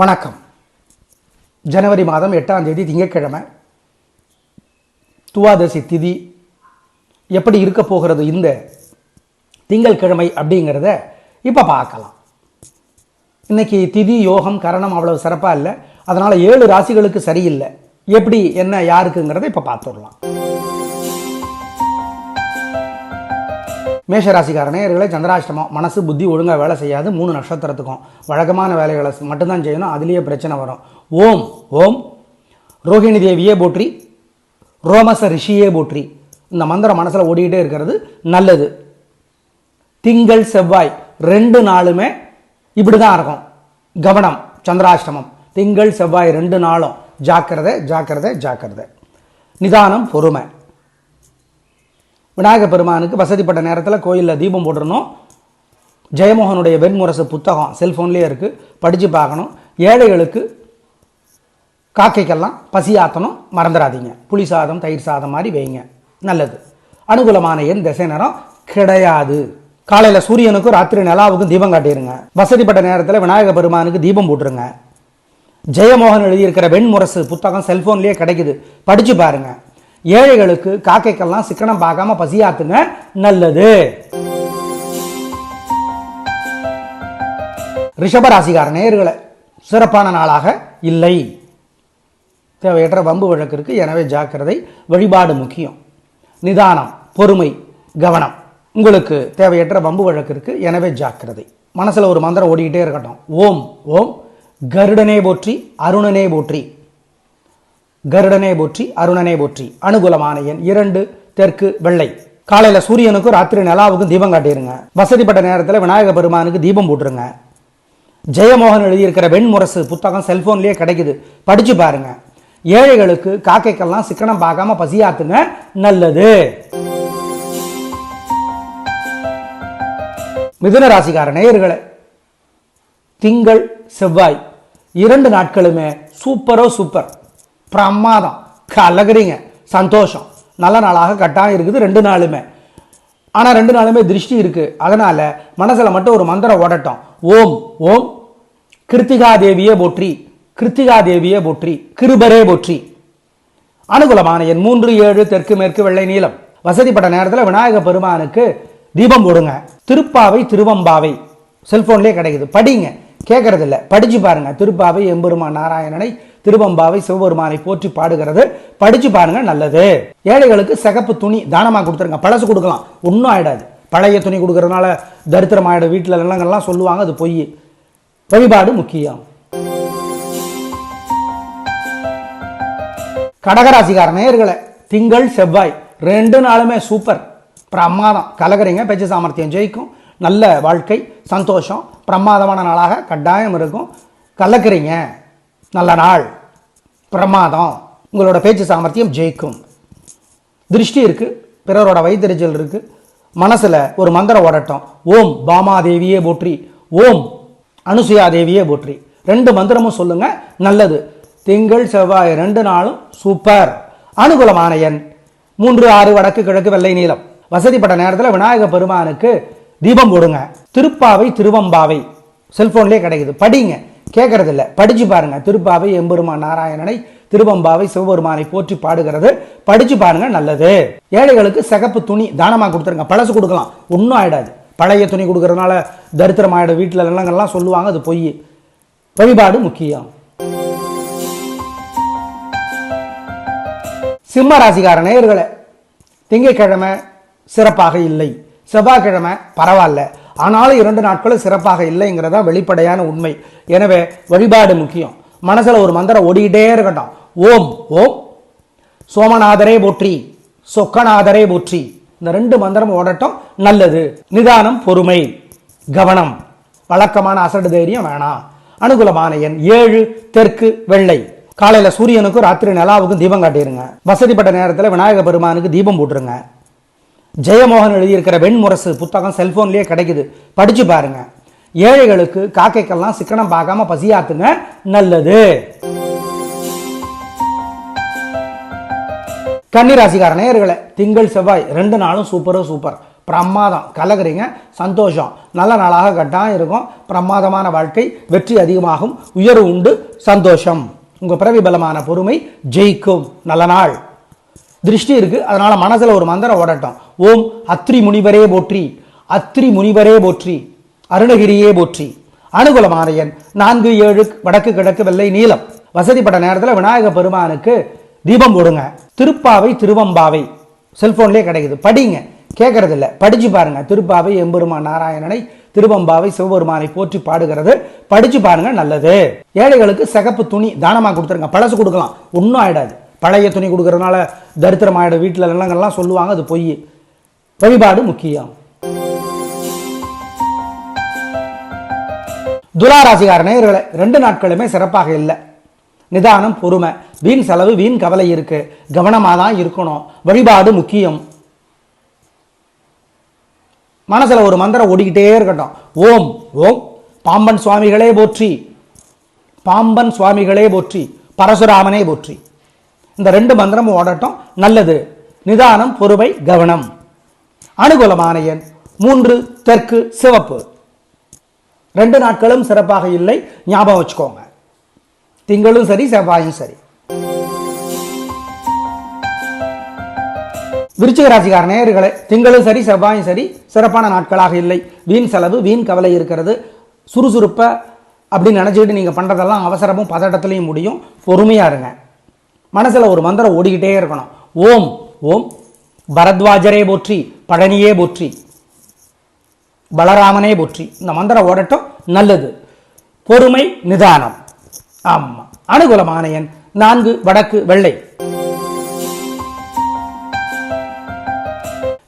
வணக்கம். ஜனவரி மாதம் எட்டாம் தேதி திங்கட்கிழமை துவாதசி திதி. எப்படி இருக்க போகிறது இந்த திங்கட்கிழமை அப்படிங்கிறத இப்போ பார்க்கலாம். இன்னைக்கு திதி யோகம் கரணம் அவ்வளவு சிறப்பாக இல்லை. அதனால் ஏழு ராசிகளுக்கு சரியில்லை. எப்படி என்ன யாருக்குங்கிறத இப்போ பார்த்துடலாம். மேஷராசிக்கார நேயர்களே சந்திராஷ்டமம். மனசு புத்தி ஒழுங்காக வேலை செய்யாது. மூணு நட்சத்திரத்துக்கும் வழக்கமான வேலைகளை மட்டும்தான் செய்யணும். அதுலேயே பிரச்சனை வரும். ஓம் ஓம். ரோகிணி தேவியே போற்றி. ரோமச ரிஷியே போற்றி. இந்த மந்திரம் மனசில் ஓடிக்கிட்டே இருக்கிறது. நல்லது. திங்கள் செவ்வாய் ரெண்டு நாளுமே இப்படி தான் இருக்கும். கவனம் சந்திராஷ்டமம். திங்கள் செவ்வாய் ரெண்டு நாளும். ஜாக்கிரதை ஜாக்கிரதை ஜாக்கிரதை. நிதானம் பொறுமை. விநாயக பெருமானுக்கு வசதிப்பட்ட நேரத்தில் கோயிலில் தீபம் போட்டுருணும் ஜெயமோகனுடைய வெண்முரசு புத்தகம் செல்ஃபோன்லேயே இருக்குது படித்து பார்க்கணும். ஏழைகளுக்கு காக்கைக்கெல்லாம் பசி ஆற்றணும் மறந்துடாதீங்க. புளி சாதம் தயிர் சாதம் மாதிரி வைங்க. நல்லது. அனுகூலமான எண் திசை நேரம் கிடையாது. காலையில் சூரியனுக்கும் ராத்திரி நிலாவுக்கும் தீபம் காட்டிடுங்க வசதிப்பட்ட நேரத்தில் விநாயக பெருமானுக்கு தீபம் போட்டுருங்க. ஜெயமோகன் எழுதியிருக்கிற வெண்முரசு புத்தகம் செல்ஃபோன்லேயே கிடைக்குது. படித்து பாருங்கள் ஏழைகளுக்கு காக்கைக்கெல்லாம் சிக்கனம் பார்க்காம பசியாத்துங்க நல்லது. ரிஷபராசிகார நேர்களை சிறப்பான நாளாக இல்லை. தேவையற்ற வம்பு வழக்கு இருக்கு எனவே ஜாக்கிரதை வழிபாடு முக்கியம். நிதானம் பொறுமை கவனம். உங்களுக்கு தேவையற்ற வம்பு வழக்கு இருக்கு எனவே ஜாக்கிரதை. மனசுல ஒரு மந்திரம் ஓடிக்கிட்டே இருக்கட்டும். ஓம் ஓம் கருடனே போற்றி அருணனே போற்றி. கருடனே போற்றி அருணனே போற்றி. அனுகூலமான எண் இரண்டு தெற்கு வெள்ளை. காலையில சூரியனுக்கும் ராத்திரி நிலாவுக்கும் தீபம் காட்டிடுங்க வசதிப்பட்ட நேரத்தில் விநாயக பெருமானுக்கு தீபம் போட்டுருங்க. ஜெயமோகன் எழுதியிருக்கிற வெண்முரசு புத்தகம் செல்போன்லேயே கிடைக்குது. படிச்சு பாருங்க. ஏழைகளுக்கு காக்கைக்கெல்லாம் சிக்கனம் பார்க்காம பசியாத்துங்க. நல்லது. மிதுன ராசிக்கார நேயர்களை திங்கள் செவ்வாய். இரண்டு நாட்களுமே சூப்பரோ சூப்பர். பிரமாதம். கலகிறீங்க சந்தோஷம். நல்ல நாளாக கட்டாயம் இருக்குது ரெண்டு நாளுமே. ஆனால் ரெண்டு நாளுமே திருஷ்டி இருக்குது அதனால் மனசில் மட்டும் ஒரு மந்திரம் ஓடட்டும். ஓம் ஓம். கிருத்திகா தேவியே போற்றி. கிருத்திகா தேவியே போற்றி. கிருபரே போற்றி. அனுகூலமான என் மூன்று ஏழு தெற்கு மேற்கு வெள்ளை நீளம் வசதிப்பட்ட நேரத்தில் விநாயக பெருமானுக்கு தீபம் போடுங்க. திருப்பாவை திருவம்பாவை. செல்போன்லேயே கிடைக்குது. படிங்க. கேட்கறதில்ல படிச்சு பாருங்க. திருப்பாவை எம்பெருமான் நாராயணனை திருவம்பாவை சிவபெருமானை போற்றி பாடுகிறது. படிச்சு பாருங்க நல்லது. ஏழைகளுக்கு சிகப்பு துணி தானமாக கொடுத்துருங்க. பழசு கொடுக்கலாம். ஒன்றும் ஆயிடாது. பழைய துணி கொடுக்கறதுனால தரித்திரம் ஆயிடும் வீட்டில் எல்லாம் சொல்லுவாங்க அது பொய். வழிபாடு முக்கியம். கடகராசிக்கார நேர்களை திங்கள் செவ்வாய் ரெண்டு நாளுமே சூப்பர் பிரமாதம். கலகரிங்க பேச்சு சாமர்த்தியம் ஜெயிக்கும். நல்ல வாழ்க்கை சந்தோஷம் பிரமாதமான நாளாக கட்டாயம் இருக்கும். கலக்கிறீங்க. நல்ல நாள் பிரமாதம் உங்களோட பேச்சு சாமர்த்தியம் ஜெயிக்கும். திருஷ்டி இருக்குது பிறரோட வைத்தறிச்சல் இருக்குது மனசில் ஒரு மந்திரம் ஓடட்டும். ஓம் பாமாதேவியே போற்றி ஓம் அனுசுயா தேவியே போற்றி. ரெண்டு மந்திரமும் சொல்லுங்கள் நல்லது. திங்கள் செவ்வாய் ரெண்டு நாளும் சூப்பர். அனுகூலமான எண். மூன்று ஆறு வடக்கு கிழக்கு வெள்ளை நீளம் வசதிப்பட்ட நேரத்தில் விநாயக பெருமானுக்கு தீபம் போடுங்க. திருப்பாவை திருவம்பாவை. செல்ஃபோன்லேயே கிடைக்குது. படிங்க. கேட்கறதில்ல படித்து படிச்சு பாருங்க. திருப்பாவை எம்பெருமான் நாராயணனை திருவம்பாவை சிவபெருமானை போற்றி பாடுகிறது. படிச்சு பாருங்க நல்லது. ஏழைகளுக்கு சிகப்பு துணி தானமாக கொடுத்துருங்க. பழசு கொடுக்கலாம். ஒன்றும் ஆயிடாது. பழைய துணி கொடுக்கறதுனால தரித்திரம் ஆயிடும் வீட்டில் எல்லாம் சொல்லுவாங்க அது பொய். வழிபாடு முக்கியம். சிம்ம ராசிக்கார நேயர்களை திங்கட்கிழமை சிறப்பாக இல்லை. செவ்வாய்க்கிழமை பரவாயில்ல. ஆனாலும் இரண்டு நாட்களும் சிறப்பாக இல்லைங்கிறதா வெளிப்படையான உண்மை. எனவே வழிபாடு முக்கியம். மனசில் ஒரு மந்திரம் ஓடிக்கிட்டே இருக்கட்டும். ஓம் ஓம். சோமநாதரே போற்றி சொக்கநாதரே போற்றி. இந்த ரெண்டு மந்திரம் ஓடட்டும். நல்லது. நிதானம் பொறுமை கவனம். வழக்கமான அசடு தைரியம் வேணாம் அனுகூலமான எண் ஏழு தெற்கு வெள்ளை. காலையில் சூரியனுக்கும் ராத்திரி நிலாவுக்கும் தீபம் காட்டிடுங்க வசதிப்பட்ட நேரத்தில் விநாயகர் பெருமானுக்கு தீபம் போட்டுருங்க. ஜெயமோகன் எழுதியிருக்கிற வெண்முரசு புத்தகம் செல்போன்லேயே கிடைக்குது. படிச்சு பாருங்க. ஏழைகளுக்கு காக்கைக்கெல்லாம் சிக்கனம் பார்க்காம பசியாத்துங்க. நல்லது. கன்னிராசிக்கார நேயர்களே திங்கள் செவ்வாய் ரெண்டு நாளும் சூப்பரோ சூப்பர் பிரமாதம். கலகுறீங்க சந்தோஷம். நல்ல நாளாக கட்டாயம் இருக்கும். பிரமாதமான வாழ்க்கை வெற்றி அதிகமாகும். உயர்வு உண்டு சந்தோஷம். உங்கள் பிறவி பலமான பொறுமை ஜெயிக்கும். நல்ல நாள். திருஷ்டி இருக்கு. அதனால மனசுல ஒரு மந்திரம் ஓடட்டும். ஓம் அத்ரி முனிவரே போற்றி அத்ரி முனிவரே போற்றி அருணகிரியே போற்றி. அனுகூலமான நான்கு ஏழு வடக்கு கிழக்கு வெள்ளை நீளம் வசதிப்பட்ட நேரத்தில் விநாயக பெருமானுக்கு தீபம் போடுங்க. திருப்பாவை திருவம்பாவை. செல்போன்லேயே கிடைக்குது. படிங்க. கேட்கறது இல்லை படிச்சு பாருங்க. திருப்பாவை எம்பெருமான் நாராயணனை திருவம்பாவை சிவபெருமானை போற்றி பாடுகிறது. படிச்சு பாருங்க நல்லது. ஏழைகளுக்கு சிகப்பு துணி தானமாக கொடுத்துருங்க. பழசு கொடுக்கலாம். ஒன்றும் ஆயிடாது. பழைய துணி கொடுக்கறதுனால தரித்திரம் ஆயிடும் வீட்டில் எல்லாம் சொல்லுவாங்க. அது பொய். வழிபாடு முக்கியம். துலாராசிகார நேயர்களே ரெண்டு நாட்களுமே சிறப்பாக இல்லை. நிதானம் பொறுமை வீண் செலவு வீண் கவலை இருக்கு. கவனமாக தான் இருக்கணும். வழிபாடு முக்கியம். மனசுல ஒரு மந்திரம் ஓடிக்கிட்டே இருக்கட்டும். ஓம் ஓம். பாம்பன் சுவாமிகளே போற்றி. பாம்பன் சுவாமிகளே போற்றி. பரசுராமனே போற்றி. இந்த ரெண்டு மந்திரமும் ஓடட்டும். நல்லது. நிதானம் பொறுமை கவனம். அனுகூலமான எண். மூன்று தெற்கு சிவப்பு. ரெண்டு நாட்களும் சிறப்பாக இல்லை. ஞாபகம் வச்சுக்கோங்க. திங்களும் சரி செவ்வாயும் சரி. விருச்சிக ராசிக்கார நேயர்களே திங்களும் சரி செவ்வாயும் சரி சிறப்பான நாட்களாக இல்லை. வீண் செலவு வீண் கவலை இருக்கிறது. சுறுசுறுப்பை அப்படின்னு நினச்சிக்கிட்டு நீங்கள் பண்ணுறதெல்லாம் அவசரமும் பதட்டத்துலையும் முடியும். பொறுமையாக இருங்க. மனசில் ஒரு மந்திரம் ஓடிக்கிட்டே இருக்கணும். ஓம் ஓம். பரத்வாஜரே போற்றி. பழனியே போற்றி பலராமனே போற்றி. இந்த மந்திரம் ஓடட்டும் நல்லது. பொறுமை நிதானம். ஆமா. அனுகூலமான எண் நான்கு வடக்கு வெள்ளை.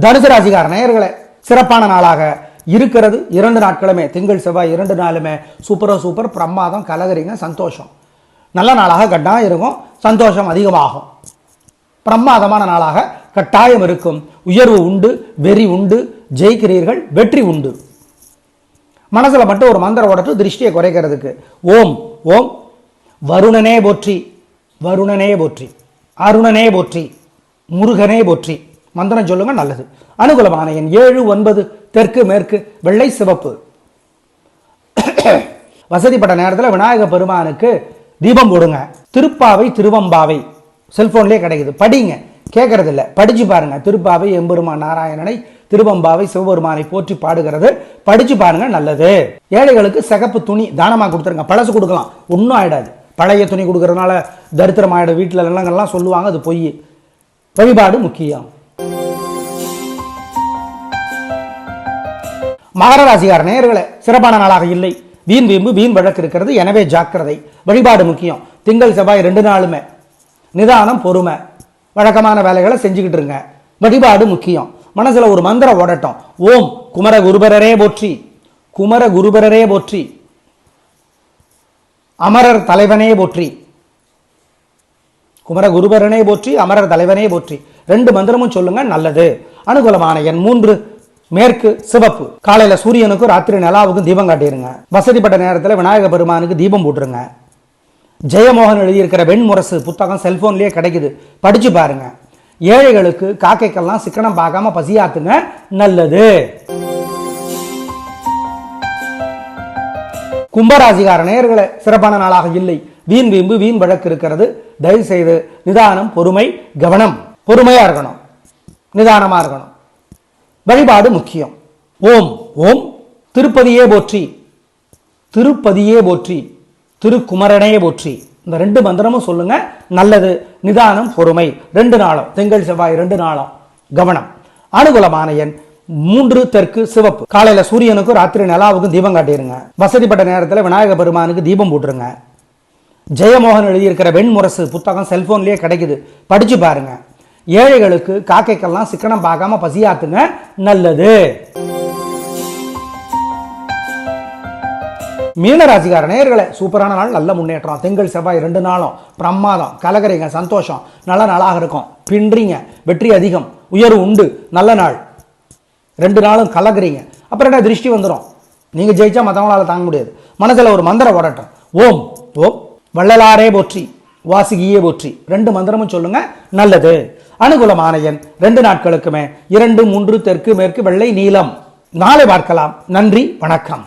தனுசு ராசிகார நேயர்களே சிறப்பான நாளாக இருக்கிறது. இரண்டு நாட்களுமே திங்கள் செவ்வாய் இரண்டு நாளுமே சூப்பரோ சூப்பர். பிரமாதம் கலகரிங்க சந்தோஷம். நல்ல நாளாக கட்டாயம் இருக்கும் சந்தோஷம் அதிகமாகும். பிரமாதமான நாளாக கட்டாயம் இருக்கும். உயர்வு உண்டு வெறி உண்டு ஜெயிக்கிறீர்கள் வெற்றி உண்டு. மனசில் மட்டும் ஒரு மந்திரம் ஓடட்டும் திருஷ்டியை குறைக்கிறதுக்கு. ஓம் ஓம். வருணனே போற்றி வருணனே போற்றி அருணனே போற்றி முருகனே போற்றி. மந்திரம் சொல்லுங்க நல்லது. அனுகூலமான எண் ஏழு ஒன்பது தெற்கு மேற்கு வெள்ளை சிவப்பு. வசதிப்பட்ட நேரத்தில் விநாயக பெருமானுக்கு தீபம் போடுங்க. திருப்பாவை திருவம்பாவை. செல்போன்லேயே கிடைக்குது. படிங்க. கேட்கறதில்ல. படிச்சு பாருங்க. திருப்பாவை எம்பெருமான் நாராயணனை திருவம்பாவை சிவபெருமானை போற்றி பாடுகிறது. படிச்சு பாருங்க நல்லது. ஏழைகளுக்கு சிகப்பு துணி தானமாக கொடுத்துருங்க. பழசு கொடுக்கலாம். ஒன்றும் ஆயிடாது. பழைய துணி கொடுக்கறதுனால தரித்திரம் ஆயிடும் வீட்டில் எல்லாம் சொல்லுவாங்க. அது பொய். வழிபாடு முக்கியம். மகர ராசிகார நேயர்களே சிறப்பான நாளாக இல்லை. வீண் வீம்பு வீண் வழக்கு இருக்கிறது. எனவே ஜாக்கிரதை. வழிபாடு முக்கியம். திங்கள் செவ்வாய் ரெண்டு நாளுமே. நிதானம் பொறுமை. வழக்கமான வேலைகளை செஞ்சுக்கிட்டு இருங்க. வழிபாடு முக்கியம். மனசில் ஒரு மந்திரம் ஓடட்டும். ஓம் குமர குருபரரே போற்றி. குமர குருபரரே போற்றி. அமரர் தலைவனே போற்றி. குமர குருபரனே போற்றி அமரர் தலைவனே போற்றி. ரெண்டு மந்திரமும் சொல்லுங்க நல்லது. அனுகூலமான எண் மூன்று மேற்கு சிவப்பு. காலையில சூரியனுக்கும் ராத்திரி நிலாவுக்கும் தீபம் காட்டிடுங்க வசதிப்பட்ட நேரத்தில் விநாயக பெருமானுக்கு தீபம் போட்டுருங்க. ஜெயமோகன் எழுதியிருக்கிற வெண்முரசு புத்தகம் செல்போன்லயே கிடைக்குது. படிச்சு பாருங்க. ஏழைகளுக்கு காக்கைக்கெல்லாம் சிக்கனம் பார்க்காம பசியாத்துங்க. நல்லது. கும்பராசிகார நேயர்களே சிறப்பான நாளாக இல்லை. வீண் வீம்பு வீண் வழக்கு இருக்கிறது. தயவு செய்து நிதானம் பொறுமை கவனம். பொறுமையா இருக்கணும். நிதானமா இருக்கணும். வழிபாடு முக்கியம். ஓம் ஓம். திருப்பதியே போற்றி. திருப்பதியே போற்றி. திருக்குமரனையே போற்றி. இந்த ரெண்டு மந்திரமும் சொல்லுங்க. நல்லது நிதானம் பொறுமை. ரெண்டு நாளும். திங்கள் செவ்வாய் ரெண்டு நாளும். கவனம். அனுகூலமான எண் மூன்று தெற்கு சிவப்பு. காலையில சூரியனுக்கும் ராத்திரி நிலாவுக்கும் தீபம் காட்டிடுங்க வசதிப்பட்ட நேரத்தில் விநாயக பெருமானுக்கு தீபம் போட்டுருங்க. ஜெயமோகன் எழுதியிருக்கிற வெண்முரசு புத்தகம் செல்போன்லயே கிடைக்குது. படிச்சு பாருங்க. ஏழைகளுக்கு காக்கைக்கெல்லாம் சிக்கனம் பார்க்காம பசியாத்துங்க. நல்லது. மீனராசிகார நேயர்களே சூப்பரான நாள் நல்ல முன்னேற்றம். திங்கள் செவ்வாய் ரெண்டு நாளும் பிரமாதம் கலகரிங்க சந்தோஷம். நல்ல நாளாக இருக்கும். பின்றீங்க வெற்றி அதிகம் உயர்வு உண்டு. நல்ல நாள். ரெண்டு நாளும் கலக்குறீங்க அப்புறம் என்ன திருஷ்டி வந்துடும் நீங்கள் ஜெயிச்சா மற்றவங்களால தாங்க முடியாது. மனசில் ஒரு மந்திரம் ஓடட்டும். ஓம் ஓம். வள்ளலாரே போற்றி வாசுகியே போற்றி. ரெண்டு மந்திரமும் சொல்லுங்க நல்லது. அனுகூலமான எண் ரெண்டு நாட்களுக்குமே. இரண்டு மூன்று தெற்கு மேற்கு வெள்ளை நீளம் நாளை பார்க்கலாம். நன்றி வணக்கம்.